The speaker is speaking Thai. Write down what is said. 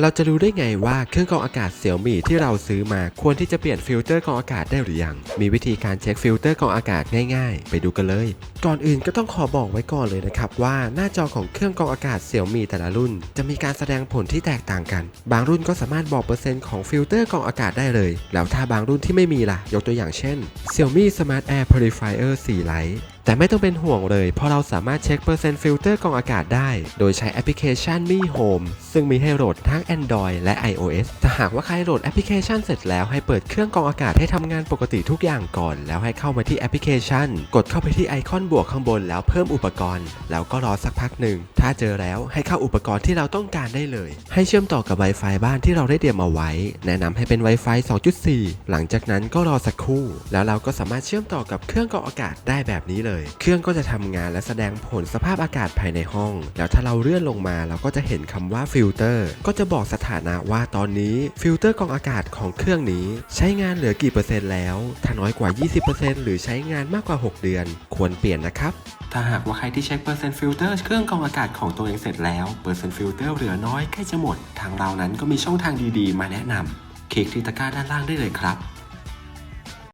เราจะรู้ได้ไงว่าเครื่องกรองอากาศเสี่ยวมี่ที่เราซื้อมาควรที่จะเปลี่ยนฟิลเตอร์กรองอากาศได้หรือยัง มีวิธีการเช็คฟิลเตอร์กรองอากาศง่ายๆ ไปดูกันเลย ก่อนอื่นก็ต้องขอบอกไว้ก่อนเลยนะครับว่าหน้าจอของเครื่องกรองอากาศเสี่ยวมี่แต่ละรุ่น จะมีการแสดงผลที่แตกต่างกัน บางรุ่นก็สามารถบอกเปอร์เซ็นต์ของฟิลเตอร์กรองอากาศได้เลย แล้วถ้าบางรุ่นที่ไม่มีล่ะ ยกตัวอย่างเช่น Xiaomi Smart Air Purifier 4 Lite แต่ไม่ต้องเป็นห่วงเลย เพราะเราสามารถเช็คเปอร์เซ็นต์ฟิลเตอร์กรองอากาศได้ โดยใช้แอปพลิเคชัน Mi Home ซึ่งมีให้โหลดทั้ง Android และ iOS ถ้าหากว่าใครโหลดแอปพลิเคชันเสร็จแล้วให้เปิดเครื่องกรองอากาศให้ทำงานปกติทุกอย่างก่อน แล้วให้เข้ามาที่แอปพลิเคชัน กดเข้าไปที่ไอคอนบวกข้างบนแล้วเพิ่มอุปกรณ์ แล้วก็รอสักพักหนึ่ง ถ้าเจอแล้วให้เข้าอุปกรณ์ที่เราต้องการได้เลย ให้เชื่อมต่อกับ Wi-Fi บ้านที่เราได้เตรียมเอาไว้ แนะนำให้เป็น Wi-Fi 2.4 หลังจากนั้นก็รอสักครู่ แล้วเราก็สามารถเชื่อมต่อกับเครื่องกรองอากาศได้แบบนี้เลย เครื่องก็จะทำงานและแสดงผลสภาพอากาศภายในห้อง แล้วถ้าเราเลื่อนลงมาเราก็จะเห็นคำว่าฟิลเตอร์ก็จะบอกสถานะว่าตอนนี้ฟิลเตอร์กรองอากาศของเครื่องนี้ ใช้งานเหลือกี่เปอร์เซ็นต์แล้ว ถ้าน้อยกว่า 20%หรือใช้งานมากกว่า 6 เดือน ควรเปลี่ยนนะครับถ้าหากว่าใครที่เช็คเปอร์เซ็นต์ฟิลเตอร์เครื่องกรองอากาศของตัวเองเสร็จแล้วเปอร์เซ็นต์ฟิลเตอร์เหลือน้อยใกล้จะหมด ทางเรานั้นก็มีช่องทางดีๆ มาแนะนำคลิกที่ตะกร้าด้านล่างได้เลยครับ